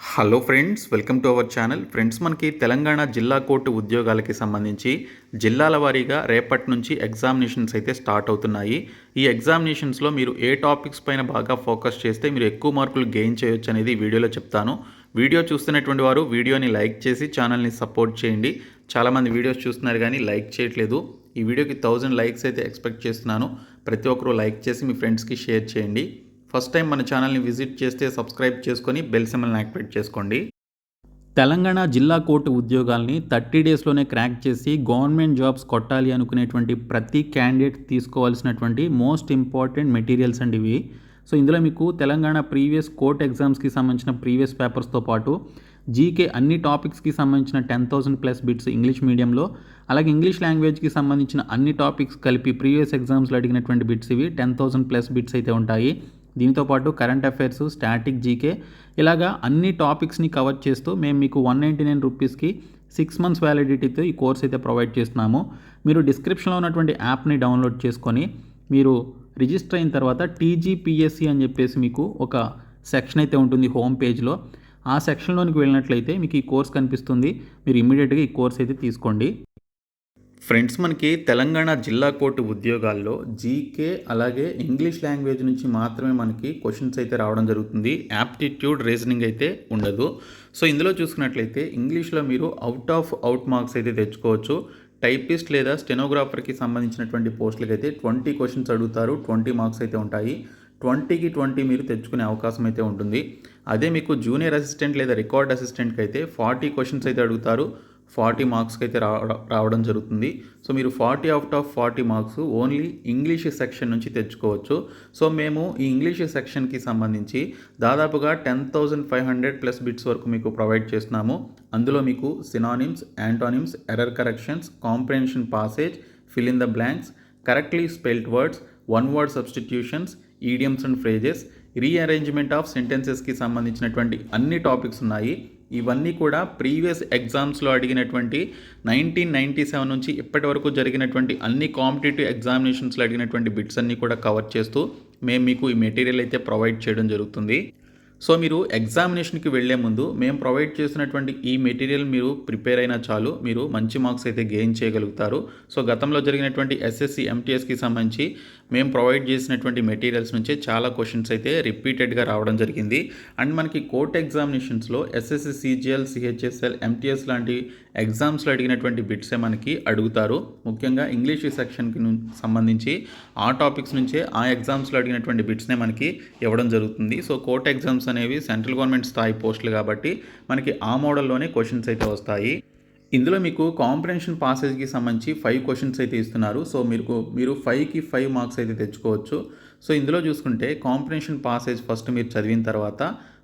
Hello friends welcome to our channel friends మనకి తెలంగాణ జిల్లా court ఉద్యోగాలకి సంబంధించి జిల్లాల వారీగా రేపటి నుంచి ఎగ్జామినేషన్స్ అయితే స్టార్ట్ అవుతున్నాయి. ఈ ఎగ్జామినేషన్స్లో మీరు ఏ టాపిక్స్ పైన బాగా ఫోకస్ చేస్తే మీరు ఎక్కువ మార్కులు గెయిన్ చేయొచ్చు అనేది వీడియోలో చెప్తాను. వీడియో చూస్తున్నటువంటి వారు వీడియోని లైక్ చేసి ఛానల్ని సపోర్ట్ చేయండి. చాలామంది వీడియోస్ చూస్తున్నారు కానీ లైక్ చేయట్లేదు. ఈ వీడియోకి థౌజండ్ లైక్స్ అయితే ఎక్స్పెక్ట్ చేస్తున్నాను. ప్రతి ఒక్కరూ లైక్ చేసి మీ ఫ్రెండ్స్కి షేర్ చేయండి. ఫస్ట్ టైం మన ఛానల్ని విజిట్ చేస్తే సబ్స్క్రైబ్ చేసుకొని బెల్ సిమ్మల్ని యాక్టివేట్ చేసుకోండి. తెలంగాణ జిల్లా కోర్టు ఉద్యోగాల్ని థర్టీ డేస్లోనే క్రాక్ చేసి గవర్నమెంట్ జాబ్స్ కొట్టాలి అనుకునేటువంటి ప్రతి క్యాండిడేట్ తీసుకోవాల్సినటువంటి మోస్ట్ ఇంపార్టెంట్ మెటీరియల్స్ అండి ఇవి. సో ఇందులో మీకు తెలంగాణ ప్రీవియస్ కోర్ట్ ఎగ్జామ్స్కి సంబంధించిన ప్రీవియస్ పేపర్స్తో పాటు జీకే అన్ని టాపిక్స్కి సంబంధించిన ten thousand plus bits English మీడియంలో అలాగే ఇంగ్లీష్ లాంగ్వేజ్కి సంబంధించిన అన్ని టాపిక్స్ కలిపి ప్రీవియస్ ఎగ్జామ్స్లో అడిగినటువంటి బిట్స్ ఇవి. టెన్ థౌసండ్ ప్లస్ బిట్స్ అయితే ఉంటాయి. దీంతో పాటు కరెంట్ అఫైర్స్ స్టాటిక్ జీకే ఇలాగా అన్ని టాపిక్స్ని కవర్ చేస్తూ మేము మీకు వన్ నైంటీ నైన్ రూపీస్కి సిక్స్ మంత్స్ వ్యాలిడిటీతో ఈ కోర్స్ అయితే ప్రొవైడ్ చేస్తున్నాము. మీరు డిస్క్రిప్షన్లో ఉన్నటువంటి యాప్ని డౌన్లోడ్ చేసుకొని మీరు రిజిస్టర్ అయిన తర్వాత టీజీపీఎస్సి అని చెప్పేసి మీకు ఒక సెక్షన్ అయితే ఉంటుంది హోమ్ పేజ్లో ఆ సెక్షన్లోనికి వెళ్ళినట్లయితే మీకు ఈ కోర్స్ కనిపిస్తుంది. మీరు ఇమీడియట్గా ఈ కోర్స్ అయితే తీసుకోండి. ఫ్రెండ్స్ మనకి తెలంగాణ జిల్లా కోర్టు ఉద్యోగాల్లో జీకే అలాగే ఇంగ్లీష్ లాంగ్వేజ్ నుంచి మాత్రమే మనకి క్వశ్చన్స్ అయితే రావడం జరుగుతుంది. యాప్టిట్యూడ్ రీజనింగ్ అయితే ఉండదు. సో ఇందులో చూసుకున్నట్లయితే ఇంగ్లీష్లో మీరు అవుట్ ఆఫ్ అవుట్ మార్క్స్ అయితే తెచ్చుకోవచ్చు. టైపిస్ట్ లేదా స్టెనోగ్రాఫర్కి సంబంధించినటువంటి పోస్టులకి అయితే ట్వంటీ క్వశ్చన్స్ అడుగుతారు. ట్వంటీ మార్క్స్ అయితే ఉంటాయి. ట్వంటీకి ట్వంటీ మీరు తెచ్చుకునే అవకాశం అయితే ఉంటుంది. అదే మీకు జూనియర్ అసిస్టెంట్ లేదా రికార్డ్ అసిస్టెంట్కి అయితే ఫార్టీ క్వశ్చన్స్ అయితే అడుగుతారు. ఫార్టీ మార్క్స్కి అయితే రావడం జరుగుతుంది. సో మీరు forty out of forty marks only English section నుంచి తెచ్చుకోవచ్చు. సో మేము ఈ ఇంగ్లీష్ సెక్షన్కి సంబంధించి దాదాపుగా ten thousand five hundred plus bits వరకు మీకు ప్రొవైడ్ చేస్తున్నాము. అందులో మీకు synonyms antonyms error corrections comprehension passage fill in the blanks correctly spelled words one word substitutions idioms and phrases rearrangement of సెంటెన్సెస్కి సంబంధించినటువంటి అన్ని టాపిక్స్ ఉన్నాయి. ఇవన్నీ కూడా ప్రీవియస్ ఎగ్జామ్స్లో అడిగినటువంటి నైన్టీన్ నైంటీ సెవెన్ నుంచి ఇప్పటి వరకు జరిగినటువంటి అన్ని కాంపిటేటివ్ ఎగ్జామినేషన్స్లో అడిగినటువంటి బిట్స్ అన్నీ కూడా కవర్ చేస్తూ మేము మీకు ఈ మెటీరియల్ అయితే ప్రొవైడ్ చేయడం జరుగుతుంది. సో మీరు ఎగ్జామినేషన్కి వెళ్ళే ముందు మేము ప్రొవైడ్ చేసినటువంటి ఈ మెటీరియల్ మీరు ప్రిపేర్ అయినా చాలు మీరు మంచి మార్క్స్ అయితే గెయిన్ చేయగలుగుతారు. సో గతంలో జరిగినటువంటి ఎస్ఎస్సి ఎంటీఎస్కి సంబంధించి మేము ప్రొవైడ్ చేసినటువంటి మెటీరియల్స్ నుంచే చాలా క్వశ్చన్స్ అయితే రిపీటెడ్గా రావడం జరిగింది. అండ్ మనకి కోర్ట్ ఎగ్జామినేషన్స్లో ఎస్ఎస్సి సిజిఎల్ సిహెచ్ఎస్ఎల్ ఎంటీఎస్ లాంటి ఎగ్జామ్స్లో అడిగినటువంటి బిట్సే మనకి అడుగుతారు. ముఖ్యంగా ఇంగ్లీష్ సెక్షన్కి సంబంధించి ఆ టాపిక్స్ నుంచే ఆ ఎగ్జామ్స్లో అడిగినటువంటి బిట్స్నే మనకి ఇవ్వడం జరుగుతుంది. సో కోర్ట్ ఎగ్జామ్స్ అనేవి సెంట్రల్ గవర్నమెంట్ స్థాయి పోస్టులు కాబట్టి మనకి ఆ మోడల్లోనే క్వశ్చన్స్ అయితే వస్తాయి. ఇందులో మీకు కాంప్రహెన్షన్ పాసేజ్కి సంబంధించి ఫైవ్ క్వశ్చన్స్ అయితే ఇస్తున్నారు. సో మీరు మీరు ఫైవ్కి ఫైవ్ మార్క్స్ అయితే తెచ్చుకోవచ్చు. సో ఇందులో చూసుకుంటే కాంప్రహెన్షన్ పాసేజ్ ఫస్ట్ మీరు చదివిన తర్వాత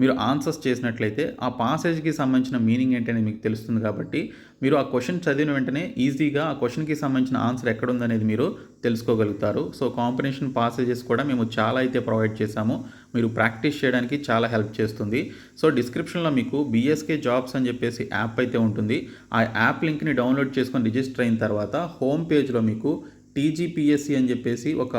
మీరు ఆన్సర్స్ చేసినట్లయితే ఆ పాసేజ్కి సంబంధించిన మీనింగ్ ఏంటనేది మీకు తెలుస్తుంది కాబట్టి మీరు ఆ క్వశ్చన్ చదివిన వెంటనే ఈజీగా ఆ క్వశ్చన్కి సంబంధించిన ఆన్సర్ ఎక్కడుందనేది మీరు తెలుసుకోగలుగుతారు. సో కాంపిటీషన్ పాసేజెస్ కూడా మేము చాలా అయితే ప్రొవైడ్ చేశాము. మీరు ప్రాక్టీస్ చేయడానికి చాలా హెల్ప్ చేస్తుంది. సో డిస్క్రిప్షన్లో మీకు బీఎస్కే జాబ్స్ అని చెప్పేసి యాప్ అయితే ఉంటుంది. ఆ యాప్ లింక్ని డౌన్లోడ్ చేసుకొని రిజిస్టర్ అయిన తర్వాత హోమ్ పేజ్లో మీకు టీజీపీఎస్సీ అని చెప్పేసి ఒక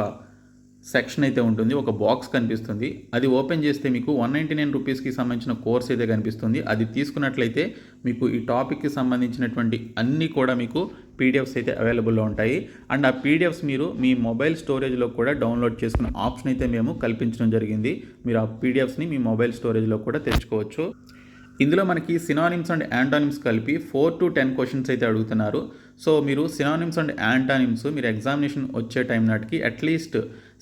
సెక్షన్ అయితే ఉంటుంది ఒక బాక్స్ కనిపిస్తుంది. అది ఓపెన్ చేస్తే మీకు వన్ నైంటీ నైన్ రూపీస్కి సంబంధించిన కోర్స్ అయితే కనిపిస్తుంది. అది తీసుకున్నట్లయితే మీకు ఈ టాపిక్కి సంబంధించినటువంటి అన్నీ కూడా మీకు పీడిఎఫ్స్ అయితే అవైలబుల్లో ఉంటాయి. అండ్ ఆ పీడిఎఫ్స్ మీరు మీ మొబైల్ స్టోరేజ్లో కూడా డౌన్లోడ్ చేసుకునే ఆప్షన్ అయితే మేము కల్పించడం జరిగింది. మీరు ఆ పీడిఎఫ్స్ని మీ మొబైల్ స్టోరేజ్లో కూడా తెచ్చుకోవచ్చు. ఇందులో మనకి సినానిమ్స్ అండ్ యాంటానిమ్స్ కలిపి ఫోర్ టు టెన్ క్వశ్చన్స్ అయితే అడుగుతున్నారు. సో మీరు సినానిమ్స్ అండ్ యాంటానిమ్స్ మీరు ఎగ్జామినేషన్ వచ్చే టైం నాటికి అట్లీస్ట్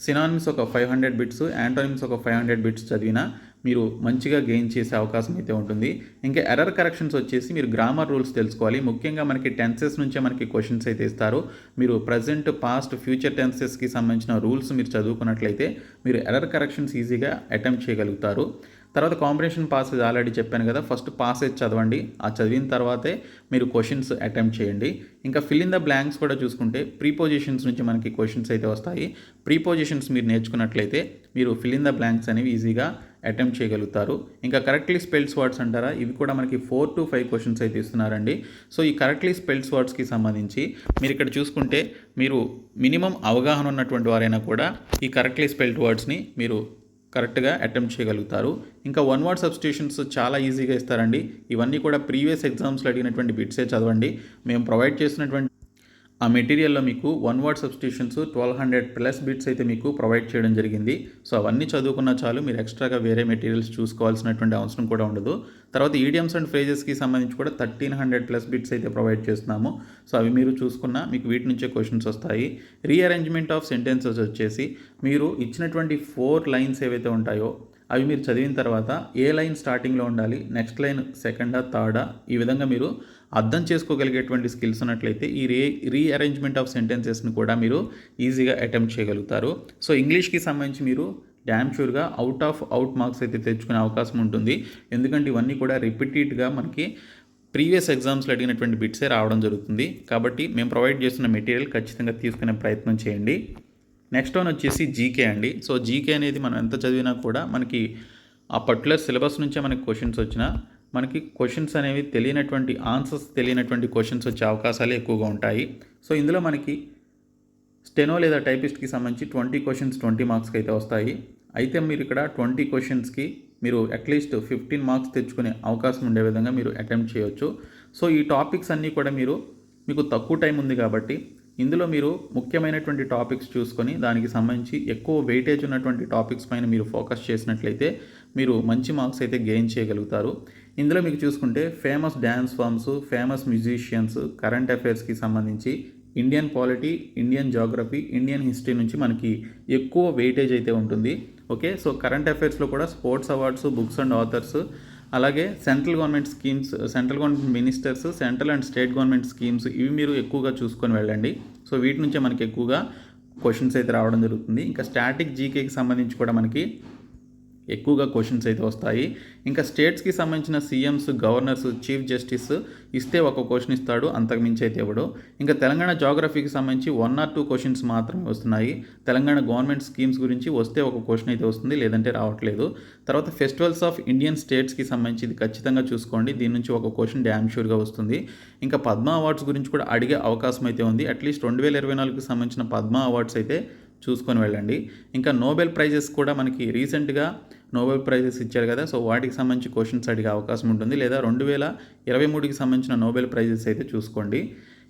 సినానిమ్స్ ఒక ఫైవ్ హండ్రెడ్ బిట్స్ యాంటోనిమ్స్ ఒక ఫైవ్ హండ్రెడ్ బిట్స్ చదివినా మీరు మంచిగా గెయిన్ చేసే అవకాశం అయితే ఉంటుంది. ఇంకా ఎర్రర్ కరెక్షన్స్ వచ్చేసి మీరు గ్రామర్ రూల్స్ తెలుసుకోవాలి. ముఖ్యంగా మనకి టెన్సెస్ నుంచే మనకి క్వశ్చన్స్ అయితే ఇస్తారు. మీరు ప్రజెంట్ పాస్ట్ ఫ్యూచర్ టెన్సెస్కి సంబంధించిన రూల్స్ మీరు చదువుకున్నట్లయితే మీరు ఎర్రర్ కరెక్షన్స్ ఈజీగా అటెంప్ట్ చేయగలుగుతారు. తర్వాత కాంబినేషన్ పాసేజ్ ఆల్రెడీ చెప్పాను కదా ఫస్ట్ పాసేజ్ చదవండి ఆ చదివిన తర్వాతే మీరు క్వశ్చన్స్ అటెంప్ట్ చేయండి. ఇంకా ఫిల్ ఇన్ ద బ్లాంక్స్ కూడా చూసుకుంటే ప్రీపోజిషన్స్ నుంచి మనకి క్వశ్చన్స్ అయితే వస్తాయి. ప్రీపోజిషన్స్ మీరు నేర్చుకున్నట్లయితే మీరు ఫిల్ ఇన్ ద బ్లాంక్స్ అనేవి ఈజీగా అటెంప్ట్ చేయగలుగుతారు. ఇంకా కరెక్ట్లీ స్పెల్స్ వర్డ్స్ అంటారా ఇవి కూడా మనకి ఫోర్ టు ఫైవ్ క్వశ్చన్స్ అయితే ఇస్తున్నారండి. సో ఈ కరెక్ట్లీ స్పెల్స్ వర్డ్స్కి సంబంధించి మీరు ఇక్కడ చూసుకుంటే మీరు మినిమం అవగాహన ఉన్నటువంటి వారైనా కూడా ఈ కరెక్ట్లీ స్పెల్డ్ వర్డ్స్ని మీరు కరెక్ట్గా అటెంప్ట్ చేయగలుగుతారు. ఇంకా వన్ వర్డ్ సబ్స్టిట్యూషన్స్ చాలా ఈజీగా ఇస్తారండి. ఇవన్నీ కూడా ప్రీవియస్ ఎగ్జామ్స్లో అడిగినటువంటి బిట్సే చదవండి. మేము ప్రొవైడ్ చేసినటువంటి ఆ మెటీరియల్లో మీకు one word substitutions twelve hundred plus bits అయితే మీకు ప్రొవైడ్ చేయడం జరిగింది. సో అవన్నీ చదువుకున్న చాలు మీరు ఎక్స్ట్రాగా వేరే మెటీరియల్స్ చూసుకోవాల్సినటువంటి అవసరం కూడా ఉండదు. తర్వాత ఈడియమ్స్ అండ్ ఫ్రేజెస్కి సంబంధించి కూడా థర్టీన్ హండ్రెడ్ ప్లస్ బిట్స్ అయితే ప్రొవైడ్ చేస్తున్నాము. సో అవి మీరు చూసుకున్న మీకు వీటి నుంచే క్వశ్చన్స్ వస్తాయి. రీఅరేంజ్మెంట్ ఆఫ్ సెంటెన్సెస్ వచ్చేసి మీరు ఇచ్చినటువంటి ఫోర్ లైన్స్ ఏవైతే ఉంటాయో అవి మీరు చదివిన తర్వాత ఏ లైన్ స్టార్టింగ్లో ఉండాలి నెక్స్ట్ లైన్ సెకండా థర్డా ఈ విధంగా మీరు అర్థం చేసుకోగలిగేటువంటి స్కిల్స్ ఉన్నట్లయితే ఈ రీ రీఅరేంజ్మెంట్ ఆఫ్ సెంటెన్సెస్ని కూడా మీరు ఈజీగా అటెంప్ట్ చేయగలుగుతారు. సో ఇంగ్లీష్కి సంబంధించి మీరు డ్యామ్ షూర్గా అవుట్ ఆఫ్ అవుట్ మార్క్స్ అయితే తెచ్చుకునే అవకాశం ఉంటుంది. ఎందుకంటే ఇవన్నీ కూడా రిపీటెడ్గా మనకి ప్రీవియస్ ఎగ్జామ్స్లో అడిగినటువంటి బిట్సే రావడం జరుగుతుంది. కాబట్టి మేము ప్రొవైడ్ చేస్తున్న మెటీరియల్ ఖచ్చితంగా తీసుకునే ప్రయత్నం చేయండి. నెక్స్ట్ వన్ వచ్చేసి జీకే అండి. సో జీకే అనేది మనం ఎంత చదివినా కూడా మనకి ఆ పర్టికులర్ సిలబస్ నుంచే మనకి క్వశ్చన్స్ వచ్చినా మనకి క్వశ్చన్స్ అనేవి తెలియనటువంటి ఆన్సర్స్ తెలియనటువంటి క్వశ్చన్స్ వచ్చే అవకాశాలు ఎక్కువగా ఉంటాయి. సో ఇందులో మనకి స్టెనో లేదా టైపిస్ట్కి సంబంధించి ట్వంటీ క్వశ్చన్స్ ట్వంటీ మార్క్స్కి అయితే వస్తాయి. అయితే మీరు ఇక్కడ ట్వంటీ క్వశ్చన్స్కి మీరు అట్లీస్ట్ ఫిఫ్టీన్ మార్క్స్ తెచ్చుకునే అవకాశం ఉండే విధంగా మీరు అటెంప్ట్ చేయొచ్చు. సో ఈ టాపిక్స్ అన్నీ కూడా మీరు మీకు తక్కువ టైం ఉంది కాబట్టి ఇందులో మీరు ముఖ్యమైనటువంటి టాపిక్స్ చూసుకొని దానికి సంబంధించి ఎక్కువ వెయిటేజ్ ఉన్నటువంటి టాపిక్స్ పైన మీరు ఫోకస్ చేసినట్లయితే మీరు మంచి మార్క్స్ అయితే గెయిన్ చేయగలుగుతారు. ఇందులో మీకు చూసుకుంటే famous dance forms famous musicians current అఫైర్స్కి సంబంధించి Indian polity Indian geography Indian history నుంచి మనకి ఎక్కువ వెయిటేజ్ అయితే ఉంటుంది. ఓకే సో కరెంట్ అఫైర్స్లో కూడా sports awards books and authors అలాగే central government schemes central government ministers central and state government schemes ఇవి మీరు ఎక్కువగా చూసుకొని వెళ్ళండి. సో వీటి నుంచే మనకి ఎక్కువగా క్వశ్చన్స్ అయితే రావడం జరుగుతుంది. ఇంకా స్టాటిక్ జీకేకి సంబంధించి కూడా మనకి ఎక్కువగా క్వశ్చన్స్ అయితే వస్తాయి. ఇంకా స్టేట్స్కి సంబంధించిన సీఎంస్ గవర్నర్స్ చీఫ్ జస్టిస్ ఇస్తే ఒక క్వశ్చన్ ఇస్తాడు. అంతకుమించి అయితే ఇవ్వడు ఇంకా తెలంగాణ జాగ్రఫీకి సంబంధించి వన్ ఆర్ టూ క్వశ్చన్స్ మాత్రమే వస్తున్నాయి. తెలంగాణ గవర్నమెంట్ స్కీమ్స్ గురించి వస్తే ఒక క్వశ్చన్ అయితే వస్తుంది. లేదంటే రావట్లేదు. తర్వాత ఫెస్టివల్స్ ఆఫ్ ఇండియన్ స్టేట్స్కి సంబంధించి ఇది ఖచ్చితంగా చూసుకోండి. దీని నుంచి ఒక క్వశ్చన్ డ్యామ్ షూర్గా వస్తుంది. ఇంకా పద్మ అవార్డ్స్ గురించి కూడా అడిగే అవకాశం అయితే ఉంది. అట్లీస్ట్ రెండు వేల ఇరవై నాలుగుకి సంబంధించిన పద్మ అవార్డ్స్ అయితే చూసుకొని వెళ్ళండి. ఇంకా నోబెల్ ప్రైజెస్ కూడా మనకి రీసెంట్గా నోబెల్ ప్రైజెస్ ఇచ్చారు కదా సో వాటికి సంబంధించి క్వశ్చన్స్ అడిగే అవకాశం ఉంటుంది. లేదా రెండు వేల ఇరవై మూడుకి సంబంధించిన నోబెల్ ప్రైజెస్ అయితే చూసుకోండి.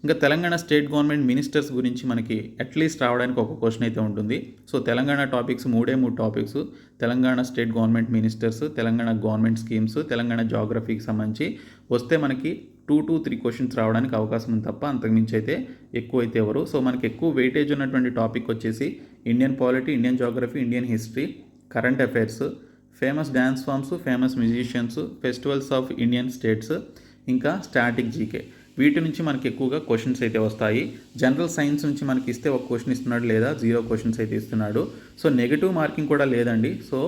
ఇంకా తెలంగాణ స్టేట్ గవర్నమెంట్ మినిస్టర్స్ గురించి మనకి అట్లీస్ట్ రావడానికి ఒక క్వశ్చన్ అయితే ఉంటుంది. సో తెలంగాణ టాపిక్స్ మూడే మూడు topics. Telangana state government ministers Telangana government schemes Telangana జాగ్రఫీకి సంబంధించి వస్తే మనకి టూ టు త్రీ క్వశ్చన్స్ రావడానికి అవకాశం ఉంది తప్ప అంతకుమించి అయితే ఎక్కువ అయితే ఎవరు. సో మనకి ఎక్కువ వెయిటేజ్ ఉన్నటువంటి టాపిక్ వచ్చేసి Indian polity Indian geography Indian history current affairs famous dance forms famous musicians festivals of Indian states ఇంకా స్టాటిక్ జీకే వీటి నుంచి మనకి ఎక్కువగా క్వశ్చన్స్ అయితే వస్తాయి. జనరల్ సైన్స్ నుంచి మనకి ఇస్తే ఒక క్వశ్చన్ ఇస్తున్నాడు లేదా జీరో క్వశ్చన్స్ అయితే ఇస్తున్నాడు. సో నెగిటివ్ మార్కింగ్ కూడా లేదండి. సో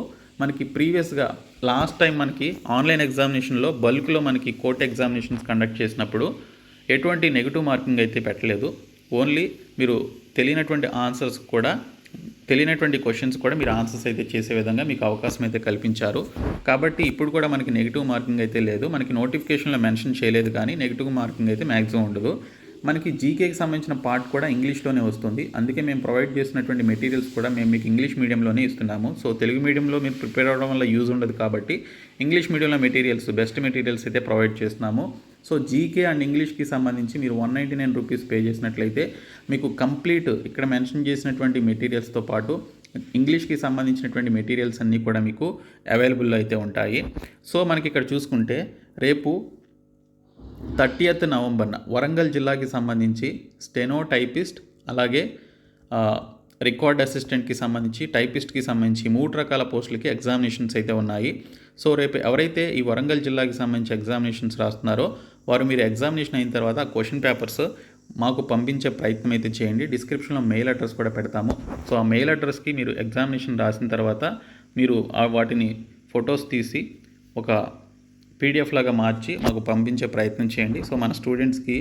మనకి ప్రీవియస్గా లాస్ట్ టైం మనకి ఆన్లైన్ ఎగ్జామినేషన్లో బల్క్లో మనకి కోర్ట్ ఎగ్జామినేషన్స్ కండక్ట్ చేసినప్పుడు ఎటువంటి నెగిటివ్ మార్కింగ్ అయితే పెట్టలేదు. ఓన్లీ మీరు తెలియనటువంటి ఆన్సర్స్ కూడా తెలియనటువంటి క్వశ్చన్స్ కూడా మీరు ఆన్సర్స్ అయితే చేసే విధంగా మీకు అవకాశం అయితే కల్పించారు. కాబట్టి ఇప్పుడు కూడా మనకి నెగిటివ్ మార్కింగ్ అయితే లేదు. మనకి నోటిఫికేషన్లో మెన్షన్ చేయలేదు కానీ నెగిటివ్ మార్కింగ్ అయితే మ్యాక్సిమం ఉండదు. మనకి జీకేకి సంబంధించిన పార్ట్ కూడా ఇంగ్లీష్లోనే వస్తుంది. అందుకే మేము ప్రొవైడ్ చేసినటువంటి మెటీరియల్స్ కూడా మేము మీకు ఇంగ్లీష్ మీడియంలోనే ఇస్తున్నాము. సో తెలుగు మీడియంలో మీరు ప్రిపేర్ అవ్వడం వల్ల యూజ్ ఉండదు కాబట్టి ఇంగ్లీష్ మీడియంలో మెటీరియల్స్ బెస్ట్ మెటీరియల్స్ అయితే ప్రొవైడ్ చేస్తున్నాము. సో జీకే అండ్ ఇంగ్లీష్కి సంబంధించి మీరు one ninety nine rupees pay చేసినట్లయితే మీకు కంప్లీట్ ఇక్కడ మెన్షన్ చేసినటువంటి మెటీరియల్స్తో పాటు ఇంగ్లీష్కి సంబంధించినటువంటి మెటీరియల్స్ అన్నీ కూడా మీకు అవైలబుల్ అయితే ఉంటాయి. సో మనకి ఇక్కడ చూసుకుంటే రేపు థర్టీయత్ నవంబర్న వరంగల్ జిల్లాకి సంబంధించి స్టెనో టైపిస్ట్ అలాగే రికార్డ్ అసిస్టెంట్కి సంబంధించి టైపిస్ట్కి సంబంధించి మూడు రకాల పోస్టులకి ఎగ్జామినేషన్స్ అయితే ఉన్నాయి. సో రేపు ఎవరైతే ఈ వరంగల్ జిల్లాకి సంబంధించి ఎగ్జామినేషన్స్ రాస్తున్నారో వారు మీరు ఎగ్జామినేషన్ అయిన తర్వాత క్వశ్చన్ పేపర్స్ మాకు పంపించే ప్రయత్నం అయితే చేయండి. డిస్క్రిప్షన్లో మెయిల్ అడ్రస్ కూడా పెడతాము. సో ఆ మెయిల్ అడ్రస్కి మీరు ఎగ్జామినేషన్ రాసిన తర్వాత మీరు వాటిని ఫొటోస్ తీసి ఒక పీడిఎఫ్ లాగా మార్చి మాకు పంపించే ప్రయత్నం చేయండి. సో మన స్టూడెంట్స్కి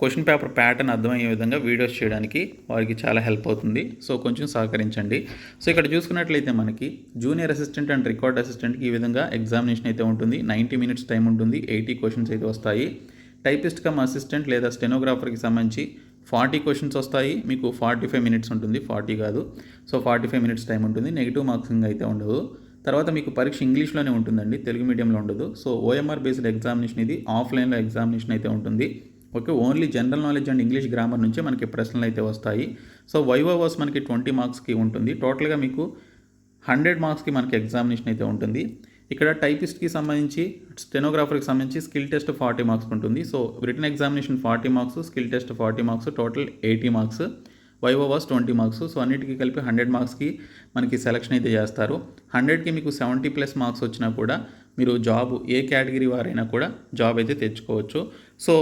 క్వశ్చన్ పేపర్ ప్యాటర్న్ అర్థమయ్యే విధంగా వీడియోస్ చేయడానికి వారికి చాలా హెల్ప్ అవుతుంది. సో కొంచెం సహకరించండి. సో ఇక్కడ చూసుకున్నట్లయితే మనకి జూనియర్ అసిస్టెంట్ అండ్ రికార్డ్ అసిస్టెంట్కి ఈ విధంగా ఎగ్జామినేషన్ అయితే ఉంటుంది. నైంటీ మినిట్స్ టైం ఉంటుంది. ఎయిటీ క్వశ్చన్స్ అయితే వస్తాయి. టైపిస్ట్ కమ్ అసిస్టెంట్ లేదా స్టెనోగ్రాఫర్కి సంబంధించి ఫార్టీ క్వశ్చన్స్ వస్తాయి. మీకు ఫార్టీ ఫైవ్ మినిట్స్ ఉంటుంది. ఫార్టీ కాదు. So forty five minutes time ఉంటుంది. నెగిటివ్ మార్క్సింగ్ అయితే ఉండదు. తర్వాత మీకు పరీక్ష ఇంగ్లీష్లోనే ఉంటుందండి తెలుగు మీడియంలో ఉండదు. సో ఓఎంఆర్ బేస్డ్ ఎగ్జామినేషన్ ఇది ఆఫ్లైన్లో ఎగ్జామినేషన్ అయితే ఉంటుంది. Okay only general knowledge and English grammar నుంచే మనకి ప్రశ్నలు అయితే వస్తాయి. సో వైవోవర్స్ మనకి ట్వంటీ మార్క్స్కి ఉంటుంది. టోటల్గా మీకు హండ్రెడ్ మార్క్స్కి మనకి ఎగ్జామినేషన్ అయితే ఉంటుంది. ఇక్కడ టైపిస్ట్కి సంబంధించి స్టెనోగ్రాఫర్కి సంబంధించి స్కిల్ టెస్ట్ ఫార్టీ మార్క్స్ ఉంటుంది. So written examination forty marks skill test forty marks total eighty marks viva voce twenty marks so అన్నిటికీ కలిపి హండ్రెడ్ మార్క్స్కి మనకి సెలక్షన్ అయితే చేస్తారు. హండ్రెడ్కి మీకు సెవెంటీ ప్లస్ మార్క్స్ వచ్చినా కూడా మీరు జాబ్ ఏ కేటగిరీ వారైనా కూడా జాబ్ అయితే తెచ్చుకోవచ్చు. సో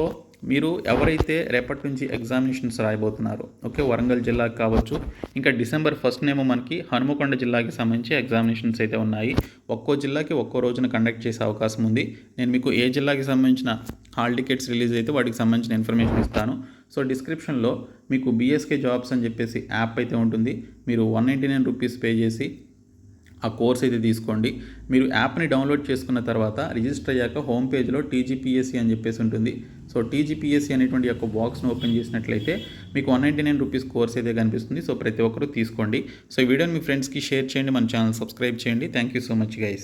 మీరు ఎవరైతే రేపటి నుంచి ఎగ్జామినేషన్స్ రాయబోతున్నారో ఓకే వరంగల్ జిల్లాకి కావచ్చు ఇంకా డిసెంబర్ ఫస్ట్నేమో మనకి హనుమకొండ జిల్లాకి సంబంధించి ఎగ్జామినేషన్స్ అయితే ఉన్నాయి. ఒక్కో జిల్లాకి ఒక్కో రోజున కండక్ట్ చేసే అవకాశం ఉంది. నేను మీకు ఏ జిల్లాకి సంబంధించిన హాల్ టికెట్స్ రిలీజ్ అయితే వాటికి సంబంధించిన ఇన్ఫర్మేషన్ ఇస్తాను. సో డిస్క్రిప్షన్లో మీకు బీఎస్కే జాబ్స్ అని చెప్పేసి యాప్ అయితే ఉంటుంది. మీరు one ninety nine rupees pay చేసి ఆ కోర్స్ అయితే తీసుకోండి. మీరు యాప్ని డౌన్లోడ్ చేసుకున్న తర్వాత రిజిస్టర్ అయ్యాక హోమ్ పేజ్లో టీజీపీఎస్సీ అని చెప్పేసి ఉంటుంది. సో టీజీపీఎస్సీ అనేటువంటి యొక్క బాక్స్ను ఓపెన్ చేసినట్లయితే మీకు one ninety nine rupees course అయితే కనిపిస్తుంది. సో ప్రతి ఒక్కరూ తీసుకోండి. సో ఈ వీడియోని మీ ఫ్రెండ్స్కి షేర్ చేయండి. మన ఛానల్ సబ్స్క్రైబ్ చేయండి. Thank you so much guys